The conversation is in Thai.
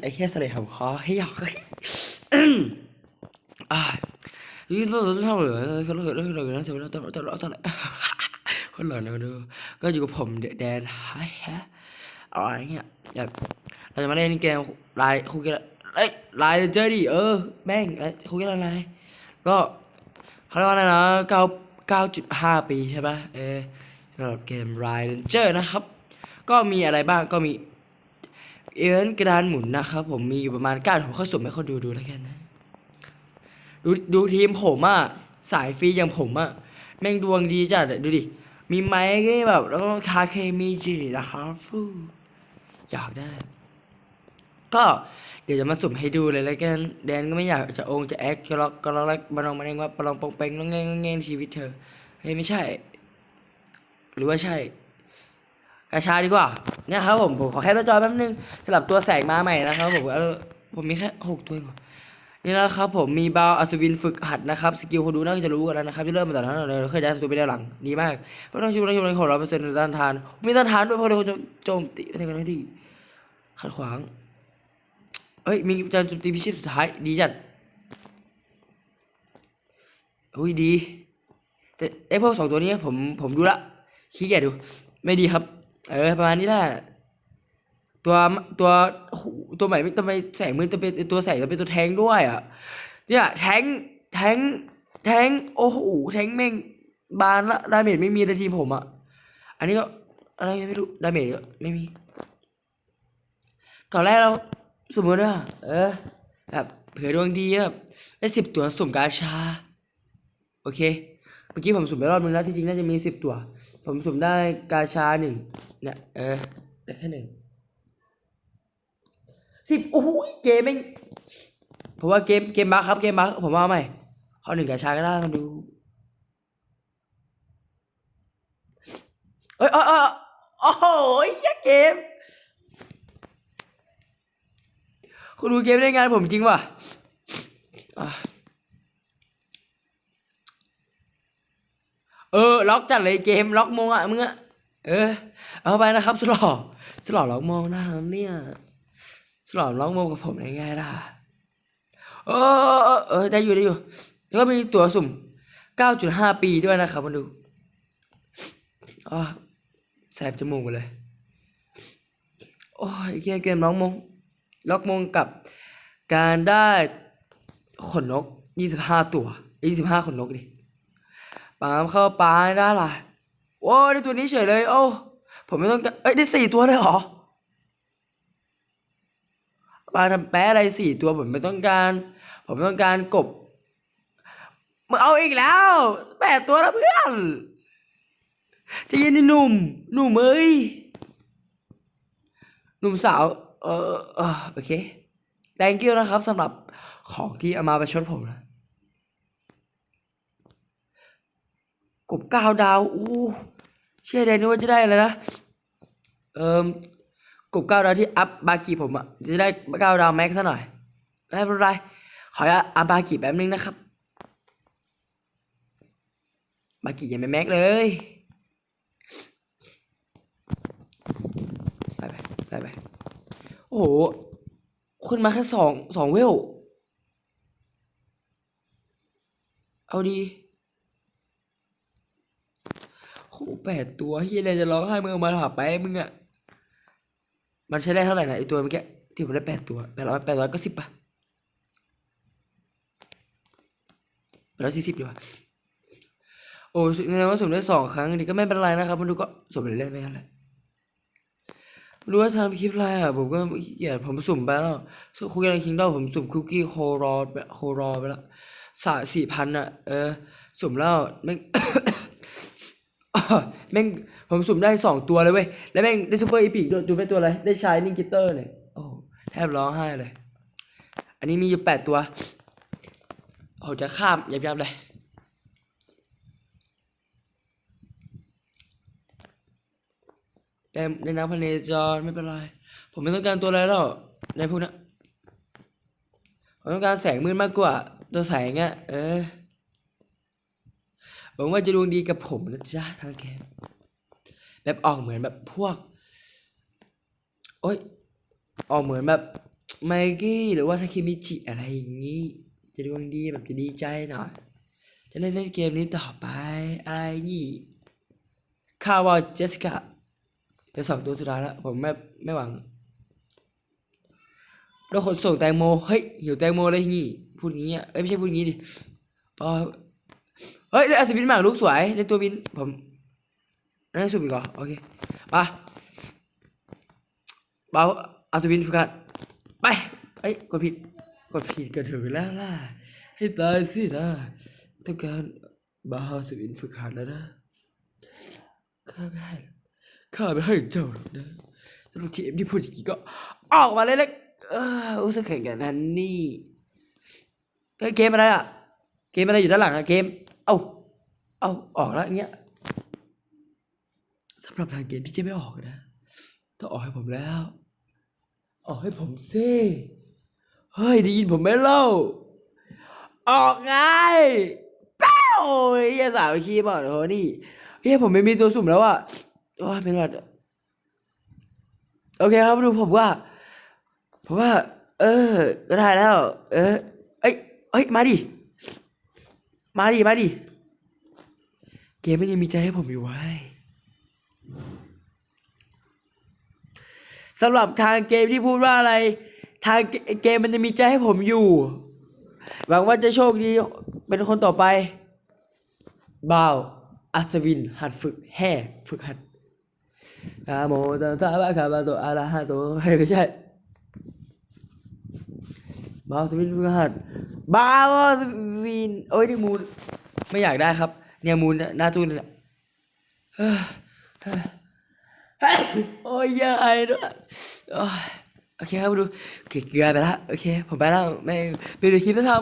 ไอ้แค่เสลดผมคอให้หยอกอ่านี่เราเท่าเหลือเขาเลือเลือนะเท่าไหร่เท่าไหร่าไหร่เท่าไหร่คนเหลือนะดูก็อยู่กับผมแดนไฮฮะอะไรเงี้ยแบบเราจะมาเล่นเกมลายคุกกี้เอ้ยลายเจอดิเออแม่งเอ้ยคุกกี้อะไรก็เขาเรียกว่าอะไรนะเก้าเก้าจุดห้าปีใช่ปะเออสำหรับเกมไรเดนเจอร์นะครับ ก็มีอะไรบ้างก็มี อเวนต์กระดานหมุนนะครับผมมีอยู่ประมาณเก้าผมเข้าสุ่มให้เขาดูดูแล้วกันนะดูดูทีมผมอะสายฟรีอย่างผมอะแม่งดวงดีจัดดูดิมีไม้ก็แบบแล้วก็คาเคมีจีนะครับฟูอยากได้ ก็เดี๋ยวจะมาสุ่มให้ดูเลยแล้วกันแดนก็ไม่อยากจะองค์จะแอคก็ล็อกก็ล็อกแล้วมาลองมาเองว่าปลองปองเปงน้องแงงน้องแงงในชีวิตเธอเฮ้ยไม่ใช่ หรือว่าใช่ กาชาดีกว่าเนี่ยครับผมผมขอแค่หน้าจอแป๊บนึงสลับตัวแสงมาใหม่นะครับผมเอาผมมีแค่หกตัวเองนี่นะครับผมมีบาวอัศวินฝึกหัดนะครับสกิลคนดูน่าจะรู้กันแล้วนะครับที่เริ่มมาจากนั้นเลยเคยได้สตูไปด้านหลังดีมากเพราะต้องชิมต้องชิมของเราเปอร์เซ็นต์ต้านทานมีต้านทานด้วยเพราะเราโจมตีในกันที่ขัดขวางเอ้ยมีการโจมตีพิชิตสุดท้ายดีจัดอุ้ยดีแต่ไอพวกสองตัวนี้ผมผมดูละขี้เกียจดู ไม่ดีครับ เออประมาณนี้แหละตัวตัวตัวใหม่ไม่ทำไมแสงมือจะเป็นตัวแสงจะเป็นตัวแทงด้วยอะเนี่ยแทงแทงแทงโอ้โหแทงแม่งบานละดาเมจไม่มีในทีมผมอะอันนี้ก็อะไรไม่รู้ดาเมจก็ไม่มีก่อนแรกเราสมมติว่าเออแบบเผื่อดวงดีแบบได้สิบตัวสุ่มกาชา โอเค เมื่อกี้ผมสุ่มไปรอบนึงแล้วที่จริงน่าจะมีสิบตัว ผมสุ่มได้กาชาหนึ่งเนี่ยเออได้แค่หนึ่งสิบโอ้โหเกมแม่งผมว่าเกมเกมบัคครับเกมบัคผมว่าเอาใหม่ขอหนึ่งกาชาก็ได้มาดูเอ้ยเอ้ยเอ้โอ้โหเหี้ยเกมคุณดูเกมได้งานผมจริงว่ะอะ เออ ล็อกจัดเลยเกมล็อกมงอะมึงอะเออ เอาไปนะครับสลอสลอล็อกมงนะครับเนี่ยสลอล็อกมงกับผมได้ไงล่ะเออเออได้อยู่ได้อยู่แล้วก็มีตั๋วสุ่ม 9.5 ปีด้วยนะครับมาดูอ๋อแสบจมูกเลยโอ้ยเกมเกมล็อกมงล็อกมงกับการได้ขนนก 25 ตัว 25 ขนนกดิ ปามเข้าปลาได้ล่ะโอ้ได้ตัวนี้เฉยเลย โอ้ ผมไม่ต้องการเอ้ยได้สี่ตัวเลยเหรอปลาทำแป๊ะอะไรสี่ตัวผมไม่ต้องการ ผมต้องการกบมึงเอาอีกแล้วแปดตัวแล้วเพื่อนจะเย็นดิหนุ่ม หนุ่มเอ้ยหนุ่มสาวเออเออโอเค thank you นะครับสำหรับของที่เอามาประชดผมนะ กบเก้าดาวอู้เชื่อได้นึกว่าจะได้อะไรนะเอ่อกบเก้าดาวที่อัพบากิผมอะจะได้เก้าดาวแม็กซ์ซะหน่อยไม่เป็นไรขออัพบากิแป๊บนึงนะครับบากิยังไม่แม็กเลยใส่ไปใส่ไปโอ้โหขึ้นมาแค่สองสองเวล เอาดี โหแปดตัวเฮียอะไรจะร้องไห้มึงเอามาถาไปมึงอะมันใช้ได้เท่าไหร่นะไอตัวเมื่อกี้ที่ผมได้แปดตัวแปดร้อยแปดร้อยก็สิบป่ะแปดร้อยสี่สิบดีกว่าโอ้แสดงว่าสมได้สองครั้งนี่ก็ไม่เป็นไรนะครับมันดูก็สมเล่นๆไปกันแหละรู้ว่าทำคลิปอะไรอะผมก็เกียจผมสุ่มไปแล้วสุ่มคุกกี้คิงดอผมสุ่มคุกกี้โครอไปโครอไปแล้วสามสี่พันอะเออสุ่มแล้วไม่ แม่งผมสุ่มได้สองตัวเลยเว้ย แล้วแม่งได้ซูเปอร์อีพิกด้วยดูเป็นตัวอะไร ได้ชายนิ่งกิตเตอร์เนี่ยโอ้แทบร้องไห้เลย อันนี้มีอยู่แปดตัวโอ้โหจะข้ามยับยับๆเลย แต่ในน้ำพเนจรไม่เป็นไร ผมไม่ต้องการตัวอะไรแล้วในพวกนั้นผมต้องการแสงมืดมากกว่า ตัวแสงอะเออ หวังว่าจะดวงดีกับผมนะจ๊ะทางแกมแบบออกเหมือนแบบพวก โอ้ยออกเหมือนแบบไมกี้หรือว่าทาเคมิจิอะไรอย่างนี้ จะดวงดีแบบจะดีใจหน่อย จะเล่นเล่นเกมนี้ต่อไปอะไรงี้คาวาเจสสิก้าเป็นสองตัวสุดท้ายแล้วผมไม่ไม่หวังเราขนส่งแตงโมเฮ้ยหิวแตงโมเลยงี้พูดงี้อะเอ้ยไม่ใช่พูดงี้ดิอ๋อ เฮ้ยได้อัศวินหมากลูกสวยในตัววินผมได้สุ่มอีกเหรอโอเคมาเบาอัศวินฝึกหัดไปเอ้ยกดผิดกดผิดกันเถอแล้วล่ะให้ตายสินะต้องการบาอัศวินฝึกหัดแล้วนะข้าไม่ให้ข้าไม่ให้เจ้าหรอกนะสำหรับทีมที่พูดอย่างนี้ก็ออกมาเลยนะเออรู้สึกแข่งกันนั้นนี่เฮ้ยเกมอะไรอะ เกมอะไรอยู่ด้านหลังอะเกม เอ้าเอ้าออกแล้วเงี้ยสำหรับทางเกมที่จะไม่ออกนะต้องออกให้ผมแล้ว ออกให้ผมซิเฮ้ยได้ยินผมไหมเล่า ออกไงเป้าเฮียสาวคีย์บอร์ดโอ้โหนี่เฮียผมไม่มีตัวสุ่มแล้วอะโอ้ยเป็นไรโอเคครับดูผมว่าผมว่า เออ ก็ได้แล้ว เออเอ้ยเอ้ยมาดิ มาดิมาดิเกมไม่ยังมีใจให้ผมอยู่ไว้สำหรับทางเกมที่พูดว่าอะไร ทางเกมมันจะมีใจให้ผมอยู่ หวังว่าจะโชคดีเป็นคนต่อไปบ่าวอัศวิน หัดฝึกแห่ฝึกหัดนะโมตัสสะภะคะวะโตอะระหะโตไม่ใช่ บาวสวินฝึกหัดบาวสวินโอ้ยนี่มูนไม่อยากได้ครับ เนี่ยมูนหน้าตู้นี่แหละเฮ้ยโอ้ยเยอะไอ้ด้วยโอเคครับดูเกลือไปแล้วโอเค ผมไปแล้วไม่ไปดูคลิปที่ทำ